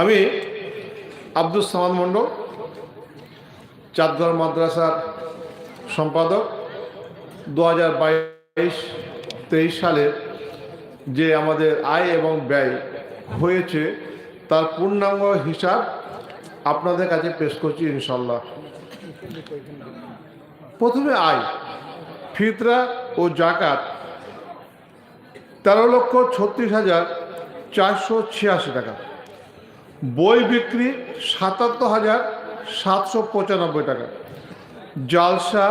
আমি আব্দুল সামাদ মণ্ডল চাঁদঘর মাদ্রাসার সম্পাদক। দু হাজার বাইশ তেইশ সালে যে আমাদের আয় এবং ব্যয় হয়েছে, তার পূর্ণাঙ্গ হিসাব আপনাদের কাছে পেশ করছি ইনশাল্লাহ প্রথমে আয়, ফিতরা ও জাকাত। তেরো লক্ষ ছত্রিশ হাজার চারশো ছিয়াশি টাকা। বই বিক্রি সাতাত্তর হাজার সাতশো পঁচানব্বই টাকা। জালসা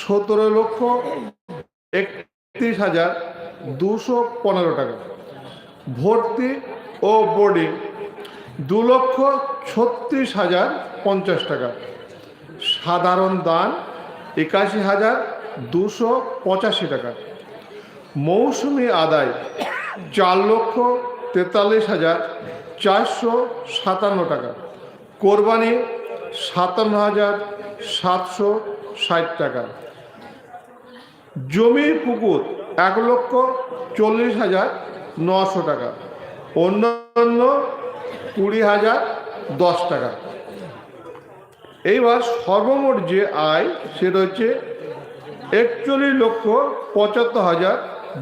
সতেরো লক্ষ একত্রিশ হাজার দুশো পনেরো টাকা। ভর্তি ও বোর্ডিং দু লক্ষ ছত্রিশ হাজার পঞ্চাশ টাকা। সাধারণ দান একাশি হাজার দুশো পঁচাশি টাকা। মৌসুমি আদায় চার লক্ষ তেতাল্লিশ হাজার চারশো সাতান্ন টাকা। কোরবানি সাতান্ন হাজার সাতশো ষাট টাকা। জমি পুকুর এক লক্ষ চল্লিশ হাজার নশো টাকা। অন্যান্য কুড়ি হাজার দশ টাকা। এইবার সর্বমোট যে আয়, সেটা হচ্ছে একচল্লিশ লক্ষ পঁচাত্তর হাজার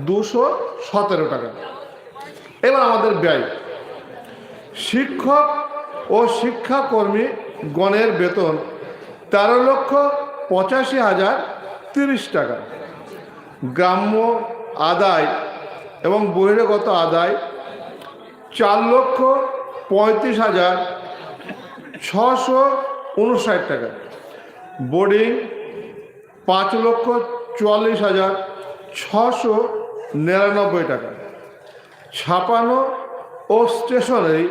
দুশো সতেরো টাকা। এবার আমাদের ব্যয়। শিক্ষক ও শিক্ষাকর্মী গণের বেতন তেরো লক্ষ পঁচাশি হাজার তিরিশ টাকা। গ্রাম্য আদায় এবং বহিরাগত আদায় চার লক্ষ পঁয়ত্রিশ হাজার ছশো উনষাট টাকা। বোর্ডিং পাঁচ লক্ষ চুয়াল্লিশ হাজার ছশো নিরানব্বই টাকা। ছাপানো ও স্টেশনারি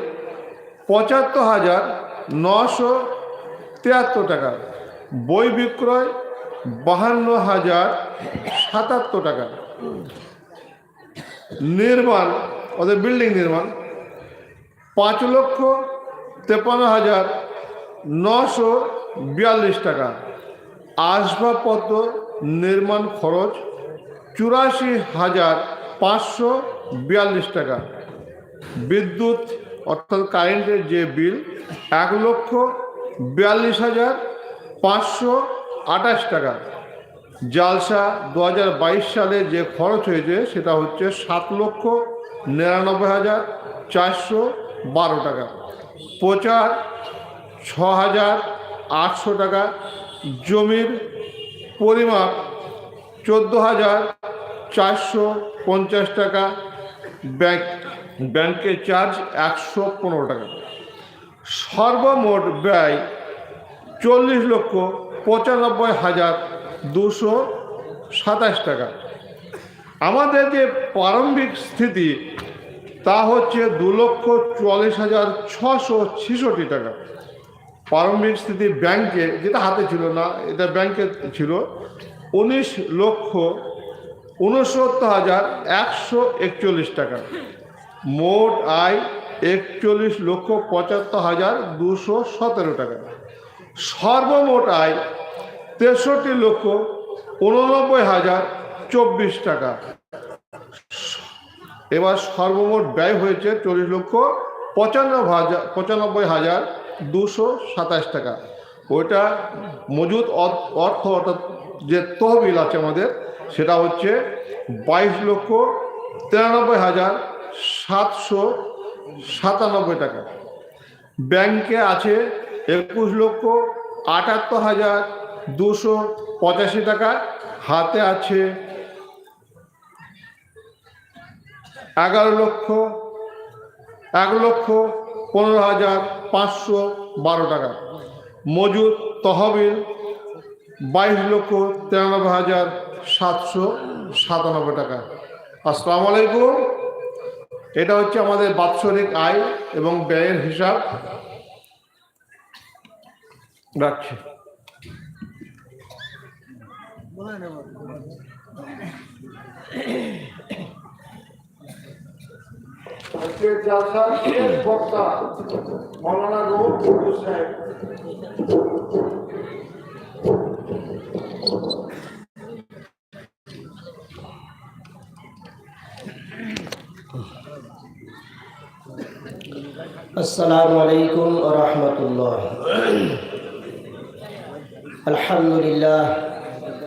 পঁচাত্তর হাজার নশো তিয়াত্তর টাকা। বই বিক্রয় বাহান্ন হাজার সাতাত্তর টাকা। নির্মাণ, ওদের বিল্ডিং নির্মাণ, পাঁচ লক্ষ তেপান্ন হাজার নশো বিয়াল্লিশ টাকা। আসবাবপত্র নির্মাণ খরচ চুরাশি হাজার পাঁচশো বিয়াল্লিশ টাকা। বিদ্যুৎ, অর্থাৎ কারেন্টের যে বিল, এক লক্ষ বিয়াল্লিশ হাজার পাঁচশো আঠাশ টাকা। জালসা দু হাজার বাইশ সালে যে খরচ হয়েছে, সেটা হচ্ছে সাত লক্ষ নিরানব্বই হাজার চারশো বারো টাকা। প্রচার ছ হাজার আটশো টাকা। জমির পরিমাপ চোদ্দ হাজার চারশো পঞ্চাশ টাকা। ব্যাংক ব্যাংকের চার্জ একশো পনেরো টাকা। সর্বমোট ব্যয় চল্লিশ লক্ষ পঁচানব্বই হাজার দুশো সাতাশ টাকা। আমাদের যে প্রারম্ভিক স্থিতি, তা হচ্ছে দু লক্ষ চুয়াল্লিশ হাজার ছশো ছেষট্টি টাকা। প্রারম্ভিক স্থিতি ব্যাংকে, যেটা হাতে ছিল না, এটা ব্যাংকে ছিল, উনিশ লক্ষ উনসত্তর হাজার একশো একচল্লিশ টাকা। মোট আয় একচল্লিশ লক্ষ পঁচাত্তর হাজার দুশো সতেরো টাকা। সর্বমোট আয় তেষট্টি লক্ষ উননব্বই হাজার চব্বিশ টাকা। এবার সর্বমোট ব্যয় হয়েছে চল্লিশ লক্ষ পঁচানব্বই হাজার পঁচানব্বই হাজার দুশো সাতাশ টাকা। ওইটা মজুদ অর্থ অর্থ অর্থাৎ যে তহবিল আছে আমাদের, সেটা হচ্ছে বাইশ লক্ষ তিরানব্বই হাজার সাতশো সাতানব্বই টাকা। ব্যাংকে আছে একুশ লক্ষ আটাত্তর হাজার দুশো পঁচাশি টাকা। হাতে আছে এগারো লক্ষ, এক লক্ষ পনেরো হাজার পাঁচশো বারো টাকা। মজুদ তহবিল বাইশ লক্ষ তিরানব্বই হাজার সাতশো সাতানব্বই টাকা। আসসালামু আলাইকুম। এটা হচ্ছে আমাদের বাৎসরিক আয় এবং ব্যয়ের হিসাব। রাখছি। আজকের শেষ বক্তা মৌলানা সাহেব السلام عليكم ورحمة الله الحمد لله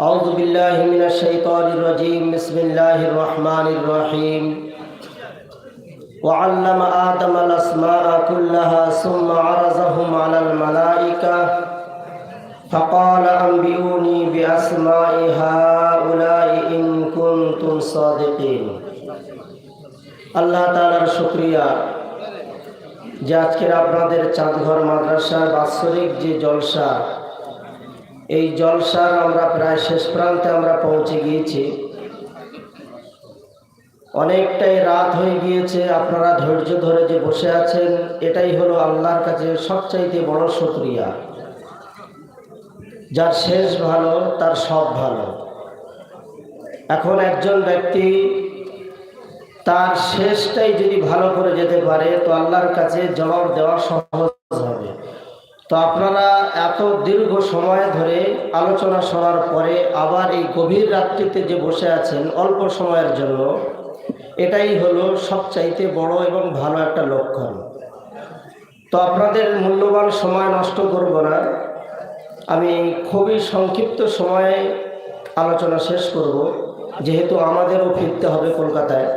اعوذ بالله من الشيطان الرجيم بسم الله الرحمن الرحيم وعلم ادم الاسماء كلها ثم عرضهم على الملائكه فقال انبئوني باسماء هؤلاء ان كنتم صادقين আল্লাহ তালার শুক্রিয়া যে আজকের আপনাদের চাঁদঘর মাদ্রাসার বাৎসরিক যে জলসা এই জলসার আমরা প্রায় শেষ প্রান্তে আমরা পৌঁছে গিয়েছি। অনেকটাই রাত হয়ে গিয়েছে, আপনারা ধৈর্য ধরে যে বসে আছেন, এটাই হলো আল্লাহর কাছে সবচাইতে বড় শুক্রিয়া। যার শেষ ভালো, তার সব ভালো। এখন একজন ব্যক্তি তার শেষটাই যদি ভালো করে যেতে পারে, তো আল্লাহর কাছে জবাব দেওয়া সহজ তো আপনারা এত দীর্ঘ সময় ধরে আলোচনা শোনার পরে আবার এই গভীর রাত্রিতে যে বসে আছেন অল্প সময়ের জন্য, এটাই হলো সবচাইতে বড় এবং ভালো একটা লক্ষণ। তো আপনাদের মূল্যবান সময় নষ্ট করব না। আমি খুবই সংক্ষিপ্ত সময়ে আলোচনা শেষ করব, যেহেতু আমাদেরও ফিরতে হবে কলকাতায়।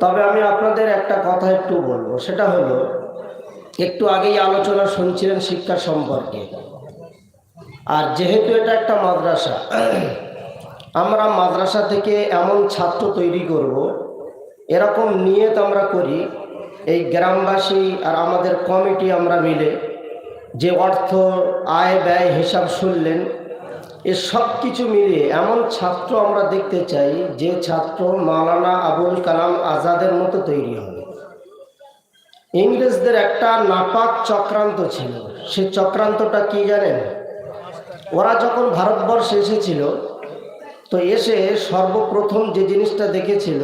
তবে আমি আপনাদের একটা কথা একটু বলব, সেটা হলো একটু আগেই আলোচনা শুনছিলেন শিক্ষা সম্পর্কে। আর যেহেতু এটা একটা মাদ্রাসা, আমরা মাদ্রাসা থেকে এমন ছাত্র তৈরি করব, এরকম নিয়ত আমরা করি, এই গ্রামবাসী আর আমাদের কমিটি আমরা মিলে যে অর্থ, আয়, ব্যয়, হিসাব শুনলেন, এ সব কিছু মিলিয়ে এমন ছাত্র আমরা দেখতে চাই যে ছাত্র মাওলানা আবুল কালাম আজাদের মতো তৈরি হবে ইংরেজদের একটা নাপাক চক্রান্ত ছিল। সে চক্রান্তটা কি জানেন? ওরা যখন ভারতবর্ষে এসেছিল, তো এসে সর্বপ্রথম যে জিনিসটা দেখেছিল,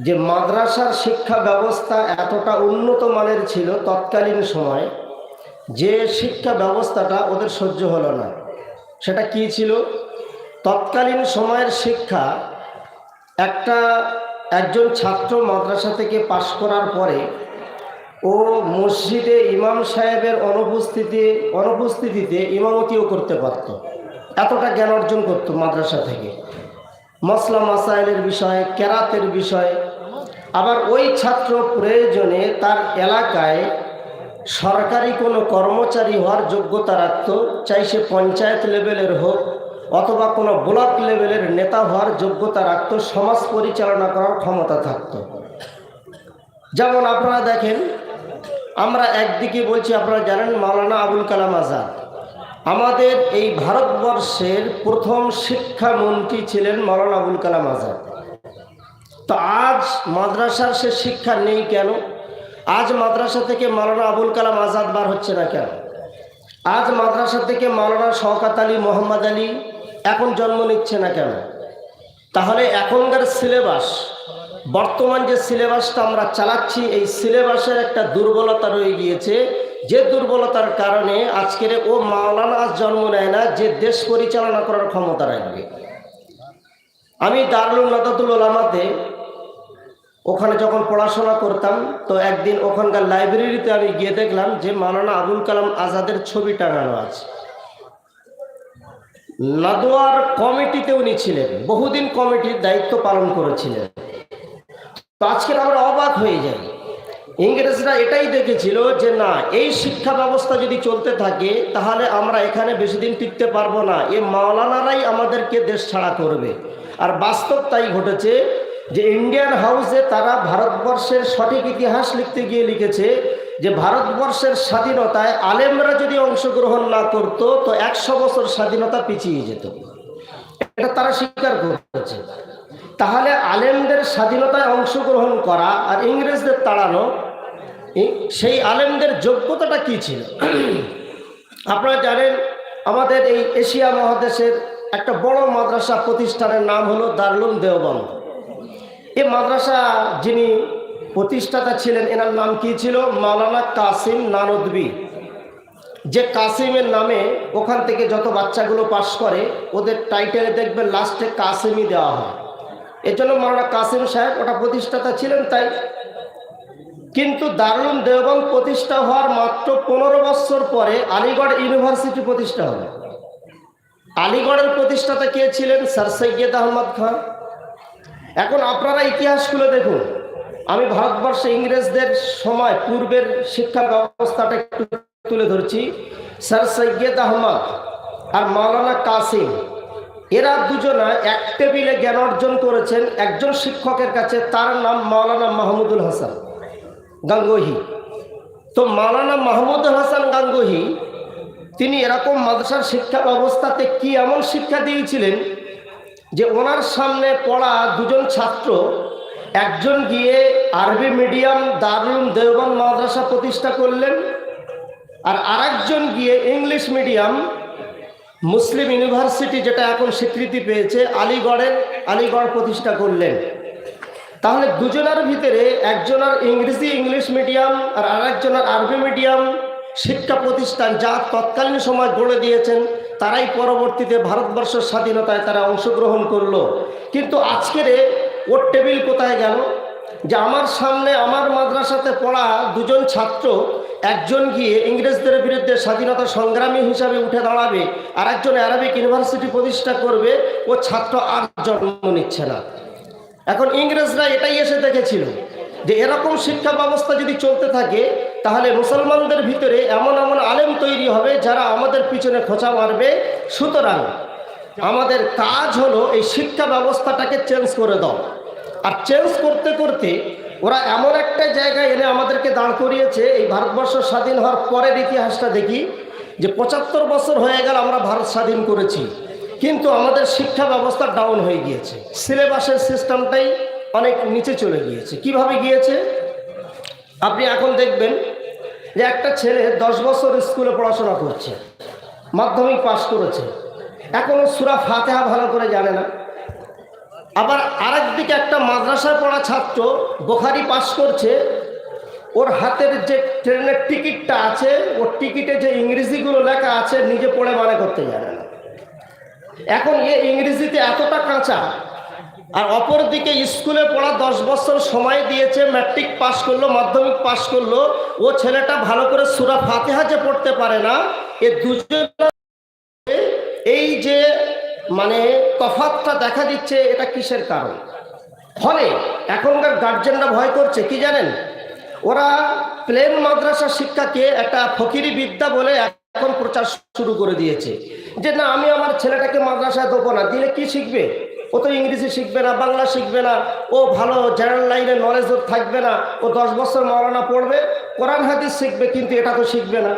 যে মাদ্রাসার শিক্ষা ব্যবস্থা এতটা উন্নত মানের ছিল তৎকালীন সময়, যে শিক্ষা ব্যবস্থাটা ওদের সহ্য হলো না। সেটা কি ছিল? তৎকালীন সময়ের শিক্ষা একটা একজন ছাত্র মাদ্রাসা থেকে পাশ করার পরে ও মসজিদে ইমাম সাহেবের অনুপস্থিতি, অনুপস্থিতিতে ইমামতিও করতে পারত। এতটা জ্ঞান অর্জন করত মাদ্রাসা থেকে। মশলা মাসাইলের বিষয়ে, কেরাতের বিষয়ে। আবার ওই ছাত্র প্রয়োজনে তার এলাকায় সরকারি কোনো কর্মচারী হওয়ার যোগ্যতা রাখত। চাই সে পঞ্চায়েত লেভেলের হোক অথবা কোনো ব্লক লেভেলের নেতা হওয়ার যোগ্যতা রাখত, সমাজ পরিচালনা করার ক্ষমতা থাকত। যেমন আপনারা দেখেন আমরা একদিকে বলছি, আপনারা জানেন মাওলানা আবুল কালাম আজাদ। আমাদের এই ভারতবর্ষের প্রথম শিক্ষামন্ত্রী ছিলেন মাওলানা আবুল কালাম আজাদ। তো আজ মাদ্রাসার সে শিক্ষা নেই কেন? আজ মাদ্রাসা থেকে মাওলানা আবুল কালাম আজাদ বার হচ্ছে না কেন? আজ মাদ্রাসা থেকে মাওলানা শওকাত আলী মোহাম্মদ আলী এখন জন্ম নিচ্ছে না কেন? তাহলে এখনকার সিলেবাস বর্তমান যে সিলেবাসটা আমরা চালাচ্ছি, এই সিলেবাসের একটা দুর্বলতা রয়ে গিয়েছে। যে দুর্বলতার কারণে আজকের ও মাওলানা আজ জন্ম নেয় না, যে দেশ পরিচালনা করার ক্ষমতা রাখবে। আমি দারুল নাদাতুল ওলামাতে ওখানে যখন পড়াশোনা করতাম, তো একদিন ওখানকার লাইব্রেরিতে আমি গিয়ে দেখলাম যে মাওলানা আবুল কালাম আজাদের ছবি টাঙানো আছে। নাদোয়ার কমিটিতে উনি ছিলেন, বহুদিন কমিটির দায়িত্ব পালন করেছিলেন। তো আজকের আমরা অবাক হয়ে যাই। ইংরেজরা এটাই দেখেছিল যে না, এই শিক্ষা ব্যবস্থা যদি চলতে থাকে, তাহলে আমরা এখানে বেশি দিন টিকতে পারব না। এ মাওলানারাই আমাদেরকে দেশ ছাড়া করবে। আর বাস্তব তাই ঘটেছে যে ইন্ডিয়ান হাউসে তারা ভারতবর্ষের সঠিক ইতিহাস লিখতে গিয়ে লিখেছে যে ভারতবর্ষের স্বাধীনতায় আলেমরা যদি অংশগ্রহণ না করত, তো একশো বছর স্বাধীনতা পিছিয়ে যেত। এটা তারা স্বীকার করেছে। তাহলে আলেমদের স্বাধীনতায় অংশগ্রহণ করা আর ইংরেজদের তাড়ানো সেই আলেমদের যোগ্যতাটা কি ছিল? আপনারা জানেন, আমাদের এই এশিয়া মহাদেশের একটা বড় মাদ্রাসা প্রতিষ্ঠানের নাম হলো দারলুম দেওবন্দ। এই মাদ্রাসা যিনি প্রতিষ্ঠাতা ছিলেন, এনার নাম কি ছিল? মাওলানা কাসিম নানদবি। যে কাসিমের নামে ওখান থেকে যত বাচ্চাগুলো পাশ করে, ওদের টাইটেলে দেখবেন লাস্টে কাসিমই দেওয়া হয়। এর জন্য মাওলানা কাসিম সাহেব ওটা প্রতিষ্ঠাতা ছিলেন তাই। কিন্তু দারুল দেওবন্দ প্রতিষ্ঠা হওয়ার মাত্র পনেরো বছর পরে আলিগড় ইউনিভার্সিটি প্রতিষ্ঠা হলো। আলিগড়ের প্রতিষ্ঠাতা কে ছিলেন? স্যার সৈয়দ আহমদ খান। এখন আপনারা ইতিহাসগুলো দেখুন। আমি ভারতবর্ষে ইংরেজদের সময় পূর্বের শিক্ষা ব্যবস্থাটা একটু তুলে ধরছি। স্যার সৈয়দ আহমদ আর মাওলানা কাসিম, এরা দুজনা এক টেবিলে জ্ঞান অর্জন করেছেন। একজন শিক্ষকের কাছে তার নাম মাওলানা মাহমুদুল হাসান গাঙ্গোহি। তো মাওলানা মাহমুদুল হাসান গাঙ্গোহি, তিনি এরকম মাদ্রাসার শিক্ষা ব্যবস্থাতে কি এমন শিক্ষা দিয়েছিলেন যে ওনার সামনে পড়া দুজন ছাত্র, একজন গিয়ে আরবি মিডিয়াম দারুল দেওবান মাদ্রাসা প্রতিষ্ঠা করলেন আর আরেকজন গিয়ে ইংলিশ মিডিয়াম, মুসলিম ইউনিভার্সিটি যেটা এখন স্বীকৃতি পেয়েছে আলিগড়ের আলিগড় প্রতিষ্ঠা করলেন। তাহলে দুজনের ভিতরে একজনের ইংরেজি ইংলিশ মিডিয়াম আর আরেকজনের আরবি মিডিয়াম শিক্ষা প্রতিষ্ঠান যা তৎকালীন সময় গড়ে দিয়েছেন, তারাই পরবর্তীতে ভারতবর্ষের স্বাধীনতায় তারা অংশগ্রহণ করল। কিন্তু আজকের ওর টেবিল কোথায় গেল? যে আমার সামনে আমার মাদ্রাসাতে পড়া দুজন ছাত্র, একজন গিয়ে ইংরেজদের বিরুদ্ধে স্বাধীনতা সংগ্রামী হিসাবে উঠে দাঁড়াবে আর একজন অ্যারাবিক ইউনিভার্সিটি প্রতিষ্ঠা করবে, ও ছাত্র আর জন্ম নিচ্ছে না। এখন ইংরেজরা এটাই এসে দেখেছিল যে এরকম শিক্ষা ব্যবস্থা যদি চলতে থাকে, তাহলে মুসলমানদের ভিতরে এমন এমন আলেম তৈরি হবে যারা আমাদের পিছনে খোঁচা মারবে। সুতরাং আমাদের কাজ হলো এই শিক্ষা ব্যবস্থাটাকে চেঞ্জ করে দাও। আর চেঞ্জ করতে করতে ওরা এমন একটা জায়গায় এনে আমাদেরকে দাঁড় করিয়েছে, এই ভারতবর্ষ স্বাধীন হওয়ার পরের ইতিহাসটা দেখি, যে পঁচাত্তর বছর হয়ে গেল আমরা ভারত স্বাধীন করেছি, কিন্তু আমাদের শিক্ষা ব্যবস্থা ডাউন হয়ে গিয়েছে। সিলেবাসের সিস্টেমটাই অনেক নিচে চলে গিয়েছে। কীভাবে গিয়েছে? আপনি এখন দেখবেন যে একটা ছেলে দশ বছর স্কুলে পড়াশোনা করছে, মাধ্যমিক পাশ করেছে এখনও সুরা ফাতেহা ভালো করে জানে না। আবার আরেক দিকে একটা মাদ্রাসায় পড়া ছাত্র বোখারি পাশ করছে, ওর হাতের যে ট্রেনের টিকিটটা আছে, ওর টিকিটে যে ইংরেজিগুলো লেখা আছে, নিজে পড়ে মানে করতে জানে না। এখন এ ইংরেজিতে এতটা কাঁচা, আর অপর দিকে স্কুলে পড়া দশ বছর সময় দিয়েছে, ম্যাট্রিক পাস করল, মাধ্যমিক পাস করল, ও ছেলেটা ভালো করে সুরা ফাতেহা যে পড়তে পারে না, এ দুজন এই যে মানে তফাতটা দেখা দিচ্ছে এটা কিসের কারণ? ফলে এখনকার গার্জেনরা ভয় করছে, কি জানেন? ওরা প্লেন মাদ্রাসা শিক্ষাকে একটা ফকিরি বিদ্যা বলে এখন প্রচার শুরু করে দিয়েছে। যে না, আমি আমার ছেলেটাকে মাদ্রাসায় দেবো না, দিলে কি শিখবে? ও তো ইংরেজি শিখবে না, বাংলা শিখবে না, ও ভালো জেনারেল লাইনে নলেজ থাকবে না, ও দশ বছর মরানা পড়বে, কোরআন, হাদিস শিখবে, কিন্তু এটা তো শিখবে না।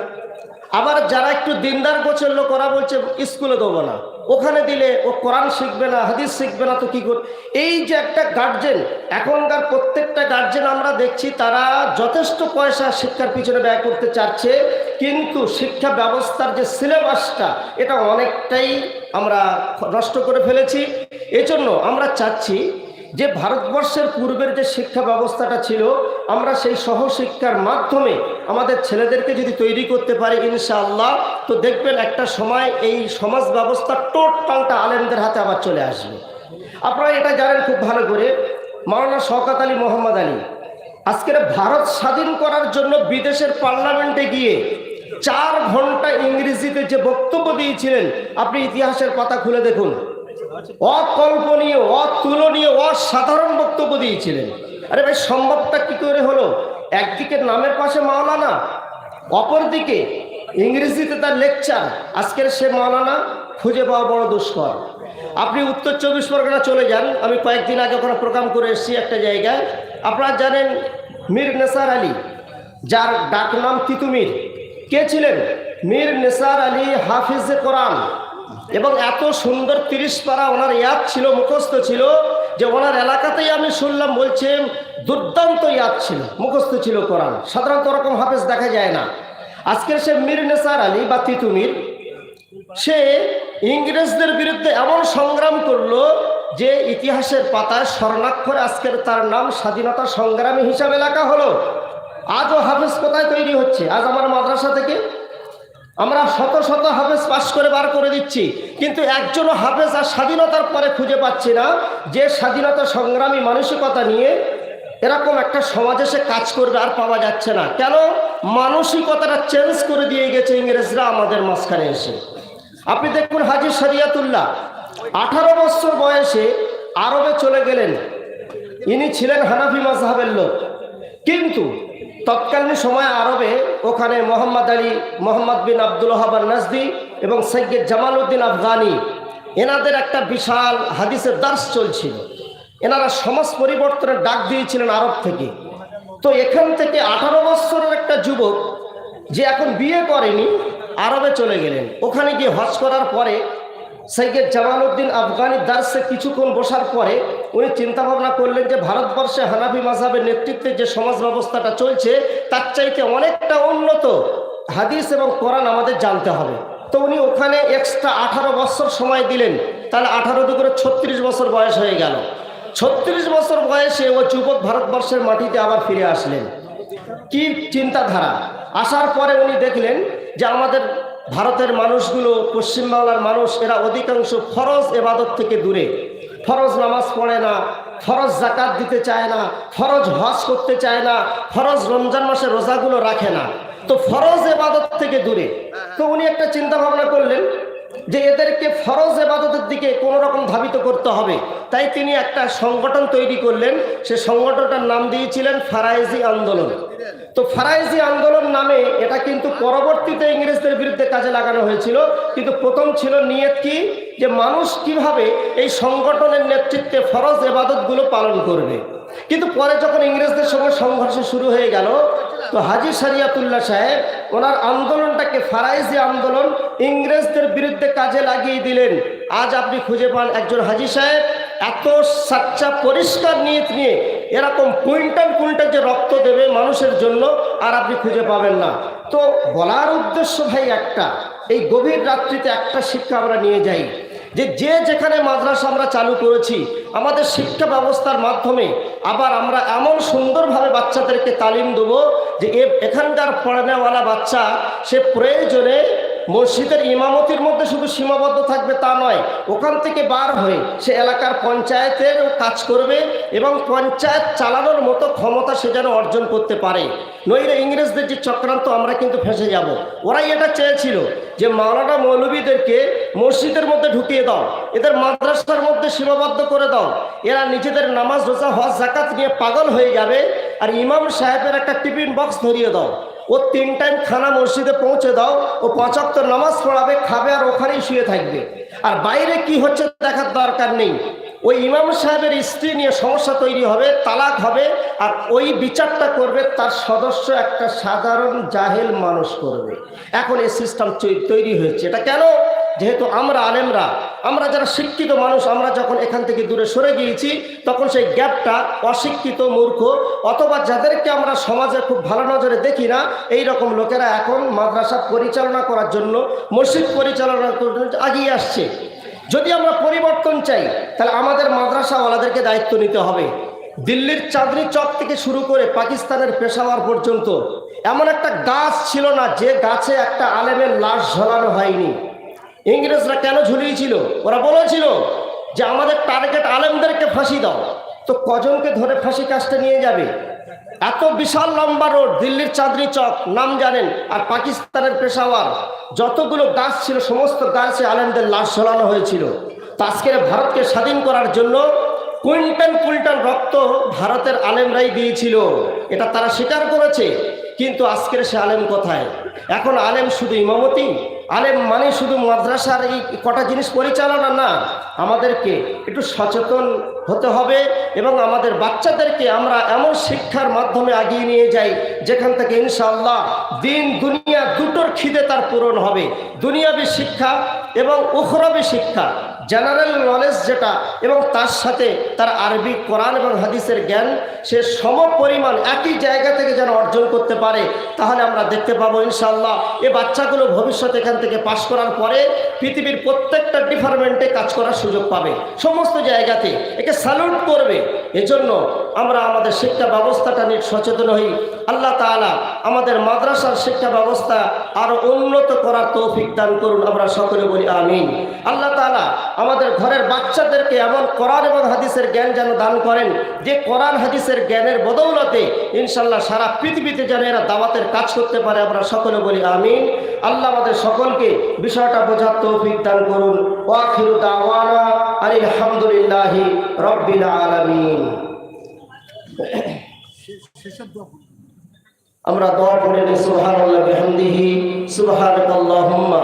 আবার যারা একটু দিনদার গোছের লোক ওরা বলছে, স্কুলে দেবো না। ওখানে দিলে ও কোরআন শিখবে না, হাদিস শিখবে না, তো কি কর এই যে একটা গার্জেন এখনকার প্রত্যেকটা গার্জেন আমরা দেখছি, তারা যথেষ্ট পয়সা শিক্ষার পিছনে ব্যয় করতে চাচ্ছে, কিন্তু শিক্ষা ব্যবস্থার যে সিলেবাসটা এটা অনেকটাই আমরা নষ্ট করে ফেলেছি। এজন্য আমরা চাচ্ছি যে ভারতবর্ষের পূর্বের যে শিক্ষা ব্যবস্থাটা ছিল, আমরা সেই সহশিক্ষার মাধ্যমে আমাদের ছেলেদেরকে যদি তৈরি করতে পারি ইনশাআল্লাহ, তো দেখবেন একটা সময় এই সমাজ ব্যবস্থা টোটালটা আলেমদের হাতে আবার চলে আসবে। আপনারা এটা জানেন খুব ভালো করে, মাওলানা শওকাত আলী মোহাম্মদ আলী আজকের ভারত স্বাধীন করার জন্য বিদেশের পার্লামেন্টে গিয়ে চার ঘণ্টা ইংরেজিতে যে বক্তব্য দিয়েছিলেন, আপনি ইতিহাসের পাতা খুলে দেখুন। অকল্পনীয়, অতুলনীয়, অসাধারণ বক্তব্য দিয়েছিলেন। আরে ভাই, সম্ভবটা কি করে হলো? একদিকে নামের পাশে মাওলানা, অপরদিকে ইংরেজিতে তার লেকচার, আজকের সে মাওলানা খুঁজে পাওয়া বড় দুষ্কর। আপনি উত্তর চব্বিশ পরগনা চলে যান, আমি কয়েকদিন আগে ওখানে প্রোগ্রাম করে এসেছি একটা জায়গায়। আপনারা জানেন মীর নেসার আলী, যার ডাক নাম তিতুমির। কে ছিলেন? মীর নেসার আলী হাফিজ কোরআন। এবং এত সুন্দর তিরিশ পারা ওনার ইয়াদ ছিল, মুখস্থ ছিল যে ওনার এলাকাতেই আমি শুনলাম বলছেন দুর্দান্ত ইয়াদ ছিল, মুখস্থ ছিল কোরআন। সাধারণত ওরকম হাফেজ দেখা যায় না। আজকের সে মীর নেসার আলী বা তিতুমির সে ইংরেজদের বিরুদ্ধে এমন সংগ্রাম করল যে ইতিহাসের পাতায় স্বর্ণাক্ষর আজকের তার নাম স্বাধীনতা সংগ্রামী হিসাবে লেখা হলো। আজও হাফেজ কোথায় তৈরি হচ্ছে? আজ আমার মাদ্রাসা থেকে আমরা শত শত হাফেজ পাশ করে বার করে দিচ্ছি, কিন্তু একজনও হাফেজ আর স্বাধীনতার পরে খুঁজে পাচ্ছি না। যে স্বাধীনতা সংগ্রামী মানসিকতা নিয়ে এরকম একটা সমাজে সে কাজ করবে আর পাওয়া যাচ্ছে না। কেন? মানসিকতাটা চেঞ্জ করে দিয়ে গেছে ইংরেজরা আমাদের মাঝখানে এসে। আপনি দেখুন হাজির শরিয়াতুল্লাহ, আঠারো বছর বয়সে আরবে চলে গেলেন। ইনি ছিলেন হানাফি মাজহাবের লোক। কিন্তু তৎকালীন সময় আরবে ওখানে মোহাম্মদ আলী, মোহাম্মদ বিন আব্দুল হাবার নাজদি এবং সৈয়দ জামাল উদ্দিন আফগানি, এনাদের একটা বিশাল হাদিসের দাস চলছিল। এনারা সমাজ পরিবর্তনের ডাক দিয়েছিলেন আরব থেকে। তো এখান থেকে আঠারো বছরের একটা যুবক যে এখন বিয়ে করেনি, আরবে চলে গেলেন। ওখানে গিয়ে হজ করার পরে সৈয়দ জামালউদ্দিন আফগানি দার্সে কিছুক্ষণ বসার পরে উনি চিন্তা ভাবনা করলেন যে ভারতবর্ষে হানাফি মাঝাবের নেতৃত্বে যে সমাজ ব্যবস্থাটা চলছে, তার চাইতে অনেকটা উন্নত হাদিস এবং কোরআন আমাদের জানতে হবে। তো উনি ওখানে এক্সট্রা আঠারো বছর সময় দিলেন। তাহলে আঠারো দুপুরে ছত্রিশ বছর বয়স হয়ে গেল। ছত্রিশ বছর বয়সে ও যুবক ভারতবর্ষের মাটিতে আবার ফিরে আসলেন। কি চিন্তাধারা? আসার পরে উনি দেখলেন যে আমাদের ভারতের মানুষগুলো পশ্চিমবাংলার মানুষ, এরা অধিকাংশ ফরজ এবাদত থেকে দূরে। ফরজ নামাজ পড়ে না, ফরজ জাকাত দিতে চায় না, ফরজ হজ করতে চায় না, ফরজ রমজান মাসে রোজাগুলো রাখে না। তো ফরজ এবাদত থেকে দূরে। তো উনি একটা চিন্তা ভাবনা করলেন যে এদেরকে ফরজ এবাদতের দিকে কোনো রকম ধাবিত করতে হবে। তাই তিনি একটা সংগঠন তৈরি করলেন। সে সংগঠনটার নাম দিয়েছিলেন ফারাইজি আন্দোলন। তো ফারাইজি আন্দোলন নামে এটা কিন্তু পরবর্তীতে ইংরেজদের বিরুদ্ধে কাজে লাগানো হয়েছিল। কিন্তু প্রথম ছিল নিয়ত কি? যে মানুষ কীভাবে এই সংগঠনের নেতৃত্বে ফরজ এবাদতগুলো পালন করবে। কিন্তু পরে যখন ইংরেজদের সঙ্গে সংঘর্ষ শুরু হয়ে গেল, তো হাজি শরিয়াতুল্লাহ সাহেব ওনার আন্দোলনটাকে ফারাইজি আন্দোলন ইংরেজদের বিরুদ্ধে কাজে লাগিয়ে দিলেন। আজ আপনি খুঁজে পান একজন হাজি সাহেব, এত সাচ্চা পরিষ্কার নিয়ত নিয়ে এরকম কুইন্টাল কুইন্টাল যে রক্ত দেবে মানুষের জন্য আর আপনি খুঁজে পাবেন না। তো বলার উদ্দেশ্য ভাই একটা, এই গভীর রাত্রিতে একটা শিক্ষা আমরা নিয়ে যাই যে যে যেখানে মাদ্রাসা আমরা চালু করেছি, আমাদের শিক্ষা ব্যবস্থার মাধ্যমে আবার আমরা এমন সুন্দরভাবে বাচ্চাদেরকে তালিম দেবো যে এখানকার পড়ানোওয়ালা বাচ্চা সে প্রয়োজনে মসজিদের ইমামতির মধ্যে শুধু সীমাবদ্ধ থাকবে তা নয়, ওখান থেকে বার হয়ে সে এলাকার পঞ্চায়েতের কাজ করবে এবং পঞ্চায়েত চালানোর মতো ক্ষমতা সে যেন অর্জন করতে পারে। নইলে ইংরেজদের যে চক্রান্ত আমরা কিন্তু ফেসে যাব। ওরাই এটা চেয়েছিল যে, মাওলানা মৌলবীদেরকে মসজিদের মধ্যে ঢুকিয়ে দাও, এদের মাদ্রাসার মধ্যে সীমাবদ্ধ করে দাও। এরা নিজেদের নামাজ, রোজা, হজ জাকাত নিয়ে পাগল হয়ে যাবে। আর ইমাম সাহেবের একটা টিফিন বক্স ধরিয়ে দাও। ও তিন টাইম খানা মসজিদে পৌঁছে দাও, ও পঁচাত্তর নামাজ পড়াবে, খাবে আর ওখানেই শুয়ে থাকবে। আর বাইরে কি হচ্ছে দেখার দরকার নেই। ওই ইমাম সাহেবের স্ত্রী নিয়ে সমস্যা তৈরি হবে, তালাক হবে, আর ওই বিচারটা করবে, তার সদস্য একটা সাধারণ জাহেল মানুষ করবে। এখন এই সিস্টেম তৈরি হয়েছে। এটা কেন? যেহেতু আমরা আলেমরা, আমরা যারা শিক্ষিত মানুষ, আমরা যখন এখান থেকে দূরে সরে গিয়েছি, তখন সেই গ্যাপটা অশিক্ষিত, মূর্খ, অথবা যাদেরকে আমরা সমাজে খুব ভালো নজরে দেখি না এই রকম লোকেরা এখন মাদ্রাসা পরিচালনা করার জন্য, মসজিদ পরিচালনা করার জন্য এগিয়ে আসছে। যদি আমরা পরিবর্তন চাই, তাহলে আমাদের মাদ্রাসাওয়ালাদেরকে দায়িত্ব নিতে হবে। দিল্লির চাঁদনি চক থেকে শুরু করে পাকিস্তানের পেশাওয়ার পর্যন্ত, এমন একটা গাছ ছিল না যে গাছে একটা আলেমের লাশ ঝোলানো হয়নি। ইংরেজরা কেন ঝুলিয়েছিল? ওরা বলেছিল যে আমাদের টার্গেট আলেমদেরকে ফাঁসি দাও। তো কজনকে ধরে ফাঁসি কাজটা নিয়ে যাবে? এত বিশাল লম্বা রোড, দিল্লির চাঁদনি চক, নাম জানেন, আর পাকিস্তানের পেশাওয়ার, যতগুলো গাছ ছিল, সমস্ত গাছে আলেমদের লাশ ঝোলানো হয়েছিল। আজকের ভারতকে স্বাধীন করার জন্য কুইন্টাল কুইন্টাল রক্ত ভারতের আলেমরাই দিয়েছিল। এটা তারা স্বীকার করেছে, কিন্তু আজকের সে আলেম কোথায়? এখন আলেম শুধু ইমামতি? আলেম মানে শুধু মাদ্রাসার এই কটা জিনিস পরিচালনা? না, আমাদেরকে একটু সচেতন হতে হবে এবং আমাদের বাচ্চাদেরকে আমরা এমন শিক্ষার মাধ্যমে এগিয়ে নিয়ে যাই, যেখান থেকে ইনশাআল্লাহ দিন, দুনিয়া দুটোর খিদে তার পূরণ হবে। দুনিয়াবী শিক্ষা এবং উখরবি শিক্ষা। জেনারেল নলেজ যেটা এবং তার সাথে তার আরবি কোরআন এবং হাদিসের জ্ঞান, সে সম পরিমাণ একই জায়গা থেকে যেন অর্জন করতে পারে, তাহলে আমরা দেখতে পাবো ইনশাল্লাহ এ বাচ্চাগুলো ভবিষ্যতে এখান থেকে পাশ করার পরে পৃথিবীর প্রত্যেকটা ডিপার্টমেন্টে কাজ করার সুযোগ পাবে, সমস্ত জায়গাতে। একে স্যালুট করবে। এজন্য আমরা আমাদের শিক্ষা ব্যবস্থাটা নিয়ে সচেতন হই। আল্লাহ তাআলা আমাদের মাদ্রাসার শিক্ষা ব্যবস্থা আরও উন্নত করার তৌফিক দান করুন, আমরা সকলে বলি আমিন। আল্লাহ তাআলা আমাদের ঘরের বাচ্চাদেরকে এমন কোরআন এবং হাদিসের জ্ঞান যেন দান করেন, যে কোরআন, হাদিসের জ্ঞানের বদৌলতে ইনশাল্লাহ সারা পৃথিবীতে যেন এরা দাওয়াতের কাজ করতে পারে, আমরা সকলে বলি আমিন। আল্লাহ আমাদের সকলকে বিষয়টা বোঝার তৌফিক দান করুন। ওয়াখিরু দাওয়ানা আমরা দোয়া পড়ে নিই, সুবহানাল্লাহি, বিহামদিহি, সুবহানাকাল্লাহুম্মা